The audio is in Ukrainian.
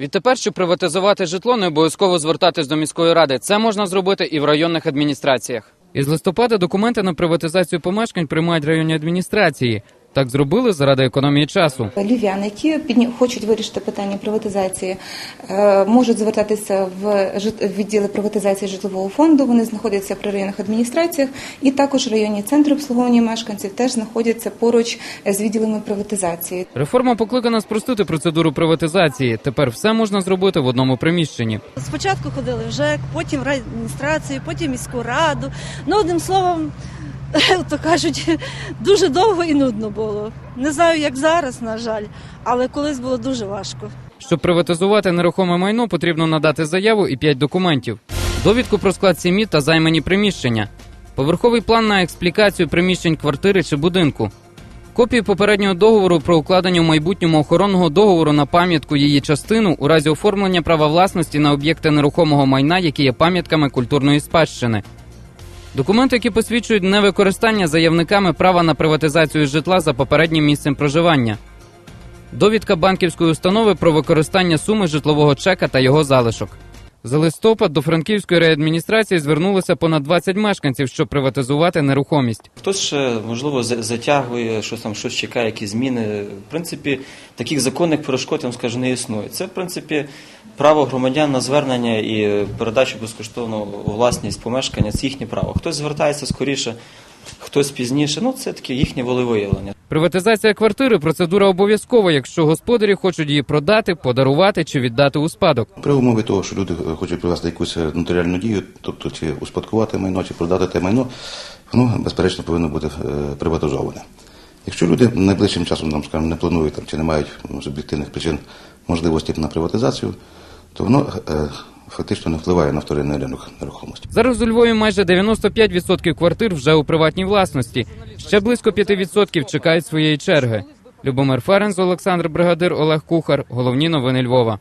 Відтепер, щоб приватизувати житло, не обов'язково звертатись до міської ради. Це можна зробити і в районних адміністраціях. Із листопада документи на приватизацію помешкань приймають районні адміністрації. Так зробили заради економії часу. Львів'ян, які підні- хочуть вирішити питання приватизації, е, можуть звертатися в відділи приватизації житлового фонду. Вони знаходяться при районних адміністраціях, і також районні центри обслуговування мешканців теж знаходяться поруч з відділами приватизації. Реформа покликана спростити процедуру приватизації. Тепер все можна зробити в одному приміщенні. Спочатку ходили в ЖЕК, потім в райадміністрацію, потім міську раду. Ну, одним словом, то кажуть, дуже довго і нудно було. Не знаю, як зараз, на жаль, але колись було дуже важко. Щоб приватизувати нерухоме майно, потрібно надати заяву і 5 документів: довідку про склад сім'ї та займані приміщення, поверховий план на експлікацію приміщень квартири чи будинку, копію попереднього договору про укладення в майбутньому охоронного договору на пам'ятку її частину у разі оформлення права власності на об'єкти нерухомого майна, які є пам'ятками культурної спадщини. Документи, які посвідчують невикористання заявниками права на приватизацію житла за попереднім місцем проживання. Довідка банківської установи про використання суми житлового чека та його залишок. За листопад до Франківської райадміністрації звернулося понад 20 мешканців, щоб приватизувати нерухомість. Хтось ще, можливо, за- затягує, щось там, щось чекає, якісь зміни. В принципі, таких законних перешкод, я вам скажу, не існує. Це, в принципі, право громадян на звернення і передачу безкоштовно власність помешкання це їхнє право. Хтось звертається скоріше, хтось пізніше. Ну, це таке їхнє волевиявлення. Приватизація квартири процедура обов'язкова, якщо господарі хочуть її продати, подарувати чи віддати у спадок. При умові того, що люди хочуть провести якусь е, нотаріальну дію, тобто чи успадкувати майно, чи продати те майно, воно безперечно повинно бути е, приватизоване. Якщо люди найближчим часом нам скажімо, не планують там, чи не мають ну, з об'єктивних причин можливості на приватизацію, то воно е, фактично не впливає на вторинний ринок нерухомості. Зараз у Львові майже 95% квартир вже у приватній власності. Ще близько 5% чекають своєї черги. Любомир Ференс, Олександр Бригадир, Олег Кухар. Головні новини Львова.